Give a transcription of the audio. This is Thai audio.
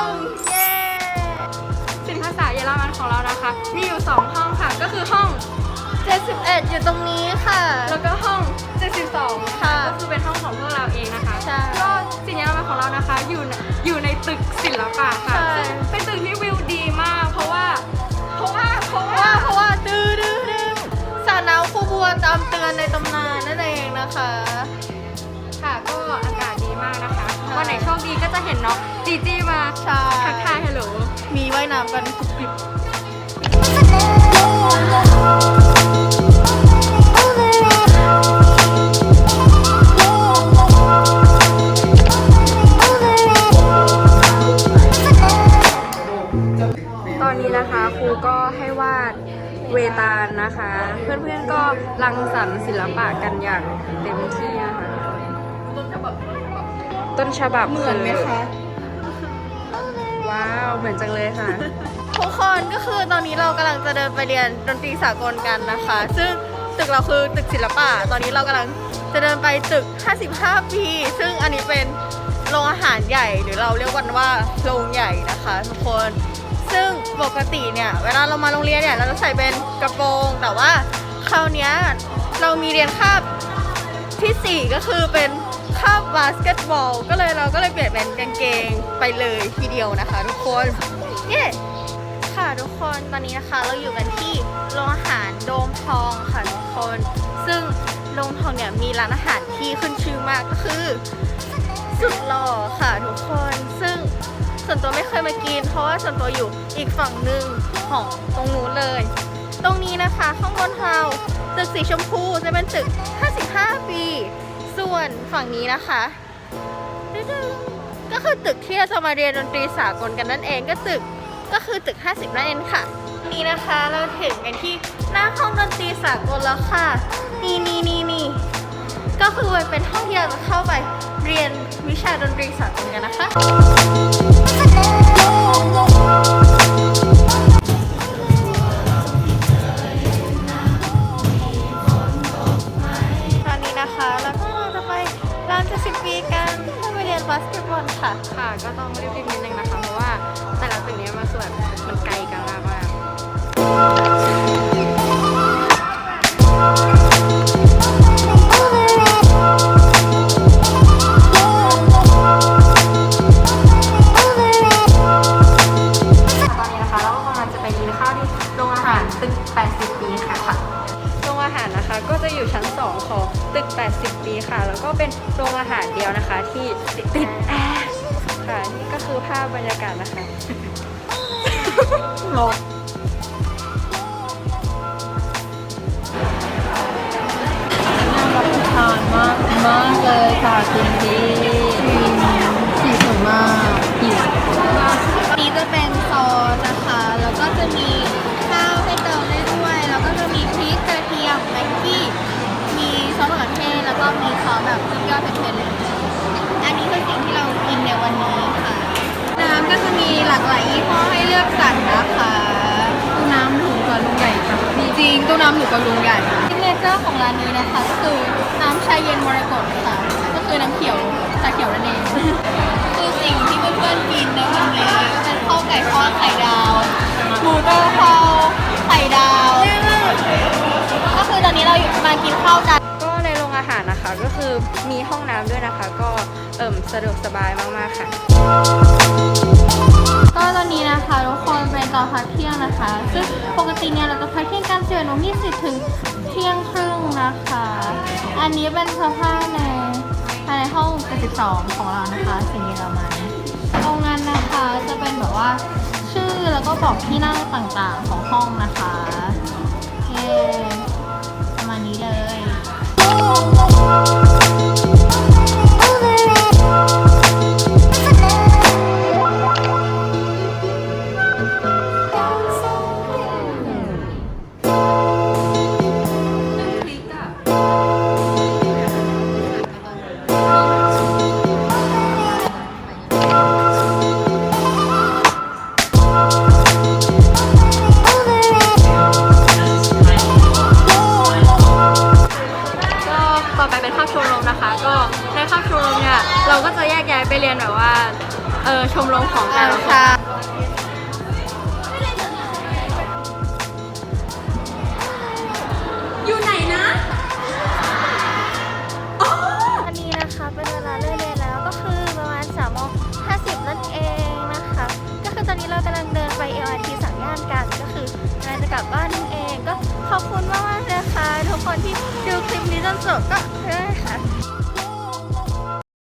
งเย้สินภาษาเยอรมันของเรานะคะ มีอยู่ 2 ห้องค่ะ ก็คือห้อง 71 อยู่ตรงนี้ค่ะ แล้วก็ห้อง 72 ค่ะ ก็คือเป็นห้องของพวกเราเองนะคะใช่ ก็สินเยอรมันของเรานะคะ อยู่ในอยู่ในตึกศิลปะค่ะ ใช่ซึ่งเป็นตึกที่วิวดีมาก เพราะว่า เพราะว่า เพราะเพราะว่า ว่าเพราะว่าดื้อดื้อดื้อสระน้ำคูบัวตามเตือนในตำนานนั่นเองนะคะ ค่ะก็อากาศดี มากนะคะใช่วันไหนโชคดีก็จะเห็นน้องจีจี้มาใช่ทักทายฮัลโหลมีว่ายน้ำกันกรุบกริบตอนนี้นะคะครูก็ให้วาดเวตาลนะคะ เพื่อนๆก็รังสรรค์ศิลปะกันอย่างเต็มที่นะคะ ต้นฉบับเหมือนไหมคะ ว้าว เหมือนจังเลยค่ะ ทุกคนก็คือตอนนี้เรากำลังจะเดินไปเรียนดนตรีสากลกันนะคะ ซึ่งตึกเราคือตึกศิลปะ ตอนนี้เรากำลังจะเดินไปตึก 55 ปี ซึ่งอันนี้เป็นโรงอาหารใหญ่หรือเราเรียกกันว่าโรงใหญ่นะคะทุกคน ซึ่งปกติเนี่ยเวลาเรามาโรงเรียนเนี่ยเราจะใส่เป็นกระโปรง แต่ว่าคราวเนี้ยเรามีเรียนคาบ ที่ 4 ก็คือเป็นคาบบาสเกตบอล ก็เลยเราก็เลยเปลี่ยนเป็นกางเกงไปเลยทีเดียวนะคะ ทุกคนเย้ค่ะทุกคนตอนนี้นะคะเราอยู่กันที่โรงอาหารโดมทองค่ะทุกคน ซึ่งโดมทองเนี่ยมีร้านอาหารที่ขึ้นชื่อมากก็คือสุดหล่อค่ะทุกคนซึ่งส่วนตัวไม่เคยมากิน เพราะว่าส่วนตัวอยู่อีกฝั่งหนึ่งของตรงนู้นเลย ตรงนี้นะคะ ข้างบนเราตึกสีชมพูจะเป็นตึก 55 ปี ส่วนฝั่งนี้นะคะก็คือตึกที่เราจะมาเรียนดนตรีสากลกันนั่นเองก็ตึกก็คือตึก 50 นั่นเองค่ะ นี่นะคะเราถึงกันที่หน้าห้องดนตรีสากลแล้วค่ะ นี่นี่นี่นี่ก็คือมันเป็นห้องที่เราจะเข้าไปเรียนวิชาดนตรีสากลกันนะคะ ยนค่ะ ค่ะ ก็ต้องรีบๆนิดนึงนะคะ เพราะว่าแต่ละตึกเนี้ยมาส่วนมันไกลกันมากมากตอนนี้นะคะเราก็กำลังจะไปกินข้าวที่โรงอาหารตึก80ปีค่ะค่ะ อาหารนะคะ ก็จะอยู่ชั้น 2 ของตึก 80 ปีค่ะ แล้วก็เป็นโรงอาหารเดียวนะคะ ที่ติดแอร์ค่ะนี่ก็คือภาพบรรยากาศนะคะงงทานมากมาก ลือกสรรนะคะตู้น้ำถูกกว่าลุงใหญ่ค่ะมีจริงตู้น้ำถูกกว่าลุงใหญ่ซิกเนเจอร์ของร้านนี้นะคะก็คือน้ำชาเย็นมรกตค่ะก็คือน้ำเขียวชาเขียวนั่นเองคือสิ่งที่เพื่อนๆกินในวันนี้ก็เป็นข้าวไก่ทอดไข่ดาวหมูกระเพราไข่ดาว ก็คือตอนนี้เราอยู่มากินข้าวกันก็ในโรงอาหารนะคะก็คือมีห้องน้ำด้วยนะคะ ก็เอิ่มสะดวกสบายมากๆค่ะ ก็ตอนนี้นะคะทุกคนเป็นตอนพักเที่ยงนะคะ ซึ่งปกติเนี่ยเราจะพักเที่ยงกันสิบเอ็ดโมงยี่สิบถึงเที่ยงครึ่งนะคะ อันนี้เป็นสภาพในภายในห้อง72ของเรานะคะสิ่งนี้เรามาตรงนั้นนะคะจะเป็นแบบว่าชื่อแล้วก็บอกที่นั่งต่างๆของห้องนะคะเย้ประมาณนี้เลย ในภาคชมรมเนี่ยเราก็จะแยกย้ายไปเรียนแบบว่าเออชมรมของแต่ละคนอยู่ไหนนะวันนี้นะคะเป็นเวลาเลิกเรียนแล้วก็คือประมาณ3ามโมงห้าสิบนั่นเองนะคะ ก็คือตอนนี้เรากำลังเดินไป LRT สังย่านกันก็คือกำลังจะกลับบ้านนั่นเองก็ขอบคุณมากๆนะคะทุกคนที่ดูคลิปนี้จนจบก็เพื่ค่ะ